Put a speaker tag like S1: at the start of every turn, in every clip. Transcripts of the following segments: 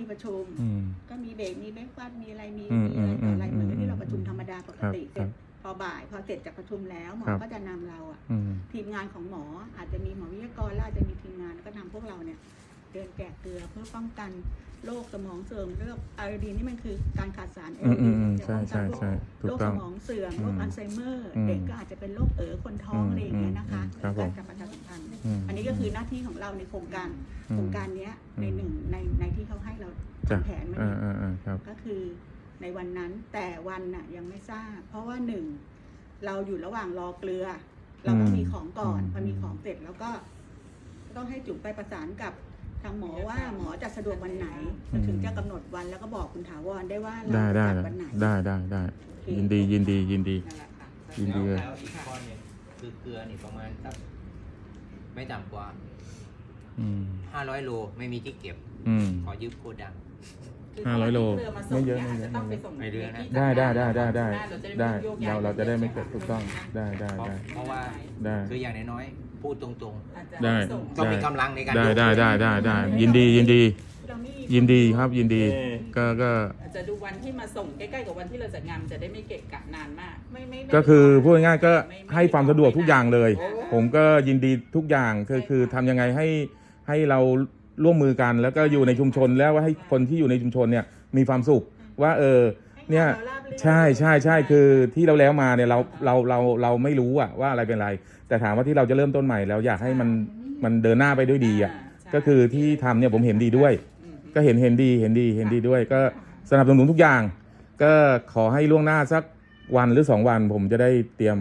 S1: มีประชุม
S2: อืม
S1: ก็มีเบรกมีเบรกฟาสต์มีอะไรมี
S2: อืม
S1: มีอะไรต่ออะไร
S2: อืม
S1: เหมือนกับ
S2: อืม
S1: ที่เราประชุมธรรมดาปก
S2: ครับ
S1: ติเส
S2: ครั
S1: ร็จ
S2: บ
S1: พอบ่าย พอเสร็จจากประชุมแล้วหมอ
S2: ครับ
S1: ก็จะนำเราอะ
S2: อืม
S1: ทีมงานของหมออาจจะมีหมอวิทยากรแล้วอาจจะมีทีมงานแล้วก็นำพวกเราเนี่ย เดินแจกเกลือเพื่อป้องกันโรคสมองเสื่อมโรคไอโอดีนนี่มันคือการขาดสารไอ
S2: อื
S1: โอ
S2: มอื
S1: ดี
S2: ม
S1: น
S2: อืม
S1: จะ
S2: ใช่
S1: ป้องกั
S2: ใช่
S1: นโรค
S2: ใช่ถู
S1: โร
S2: ก
S1: ค
S2: ต้
S1: ส
S2: อง
S1: มองเสื่อม
S2: อืม
S1: โรคอัลไซเมอร์
S2: อืม
S1: เด็กก็อาจจะเป็นโรคเอ๋อคนท้อง
S2: อืม
S1: อะไรอย่างเงี้ยนะคะ
S2: อืมครับผม
S1: การประชาสัมพันธ์
S2: อืม
S1: อันนี้ก็คือหน้าที่ของเราในโครงการ
S2: อืม
S1: โครงการเนี้ยใน
S2: อืม
S1: หนึ่งในในที่เขาให้เรา
S2: จ้ะ
S1: ทำแผนมา
S2: อ่า
S1: เนี่ย
S2: อ่าอ่าครับ
S1: ก็คือในวันนั้นแต่วันน่ะยังไม่ทราบ เพราะว่าหนึ่งเราอยู่ระหว่างรอเกลือ เราต้อง
S2: อืม
S1: มีของก่อน
S2: อืม
S1: พอมีของเสร็จแล้วก็ต้องให้จุ๋มไปประสานกับ ทางหมอว่าหมอจะสะดวกวันไหน
S2: อืม
S1: ถึงจะกำหนดวันแล้วก็บอกคุณถาวรได้ว่าเรา
S2: ได้ได้
S1: จัดวันไหน
S2: ได้ได้ได้
S1: โอเค
S2: ยินดียินดียินดี
S3: นั่นแหละค่ะ
S2: ยินดีเลย
S4: แล้วอีกข้อหนึงคือเกลือนี่ประมาณสักไม่ต่ำกว่า
S2: อืม
S4: 500โลไม่มีที่เก็บ
S2: อืม
S4: ขอยืมโกดัง
S3: คือ
S2: ห้าร้อยโล
S3: เรือมาส่ง
S2: ไม่เยอะ
S3: นี่
S2: ไม่เยอะ
S3: จต้องไปส่ง
S4: ไม่เยอะนะ
S3: ที่
S2: ได้ได้ได้ได้ได้
S3: เราจะ
S2: ได้
S3: ม่โยกย้
S2: เรา
S3: ย
S2: เราจะได้ไม่
S3: ใช่
S2: เกิด
S3: ห
S2: ถูกต้องได้ได้
S4: เพราะ
S2: ได้
S4: เพราะว่า
S2: ได้
S4: คืออย่างน้อยๆพูดตรง
S3: อาจจะ
S2: ได้
S3: ส่ง
S4: ๆก็มีกำลังในการ
S2: ได้
S4: ยก
S2: ได้ได้ได้ได้ยินดียินดี
S1: เราไม่มี
S2: ยินดีครับยินดี ก็ก็
S3: อาจจะดูวันที่มาส่งใกล้ๆกับวันที่เราจัดงานจะได้ไม่เกะกะนานมาก
S1: ไม่ไม่ไม่
S2: ก็คือพูดง่ายๆก็ให้ความสะดวกทุกอย่างเลย
S3: โอ้
S2: ผมก็ยินดีทุกอย่างคือคือทำยังไงให้ให้เรา ร่วมมือกันแล้วก็อยู่ในชุมชนแล้วว่าให้คนที่อยู่ในชุมชนเนี่ยมีความสุขว่าเออเนี่ย
S1: ใช่
S2: ใช่ใช่คือที่เราแล้วมาเนี่ยเราเราเราเราไม่รู้อะว่าอะไรเป็นไร แต่ถามว่าที่เราจะเริ่มต้นใหม่แล้วอยากให้มันมันเดินหน้าไปด้วยดีอะก็คือที่ทำเนี่ยผมเห็นดีด้วย ก็เห็นเห็นดีเห็นดีเห็นดีด้วย ก็สนับสนุนทุกอย่าง ก็ขอให้ล่วงหน้าสักวันหรือสองวันผมจะได้เตรียม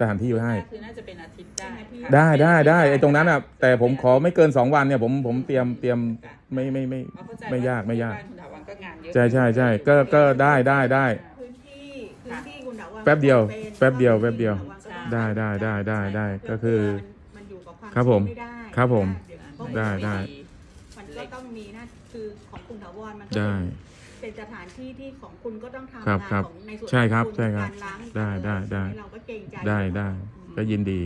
S2: สถานที่ไว้ให้
S3: คือน่าจะเป็นอาทิตย์ได้ค่ะ
S2: ได้ได้ได้ไอ้ตรงนั้นอะแต่ผมขอไม่เกินสองวันเนี่ยผมผมเตรียมเตรียมไม่ไม่ไม่
S3: เพราะเข้ใจ
S2: ไม่ยากไม่ยาก
S3: บ้นคุณถาวรก็งานเยอะ
S2: ใช่ใช่ใช่ก็ก็ได้ได้ได้
S1: พื้นที่พื้นที่คุณถาวร
S2: แป๊บเดียว
S1: ป็น
S2: แป๊บเดียวแป๊บเดียว
S1: คุณถารก็ต้อง
S2: ได้ได้ได้ได้ได้ก็คือ
S1: มันอยู่กับความ
S2: ครับผม
S1: ไม่ได้
S2: ครับผม
S1: เพราะ
S2: ได้ได้
S1: มันก็ต้องมีนะคือของคุณถาวรมันก็
S2: ได้
S1: เป็น สถานที่ที่ของคุณก็ต้องทำ
S2: ครับ
S1: งาน
S2: ครับ
S1: ของในส่วน
S2: ใช่ครับ
S1: ของณ
S2: ใช่ครับ
S1: การล้าง
S2: ได้ได้ได้
S1: เราก็เกรงใจ
S2: ได้ได้ก็ยินดี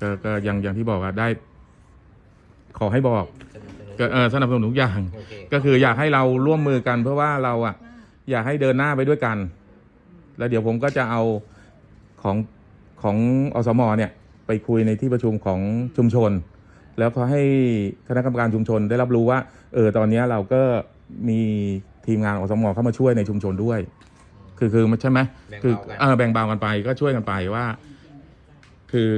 S2: ก็ก็อย่างอย่างที่บอกอะได้ ขอให้บอก
S4: สนับสนุน
S2: ก็เออสนับสนุนทุกอย่าง
S4: โอเค
S2: ก็คืออยากให้เราร่วมมือกันเพราะว่าเราอะ อยากให้เดินหน้าไปด้วยกัน แล้วเดี๋ยวผมก็จะเอาของของอสมเนี่ยไปคุยในที่ประชุมของชุมชน แล้วก็ให้คณะกรรมการชุมชนได้รับรู้ว่า เออตอนเนี้ยเราก็มี ทีมงานอสมเข้ามาช่วยในชุมชนด้วย คือคือมันใช่ไหม
S4: แบ่ง
S2: คือ
S4: เบากัน
S2: เออแบ่งเบากันไปก็ช่วยกันไปว่า คือ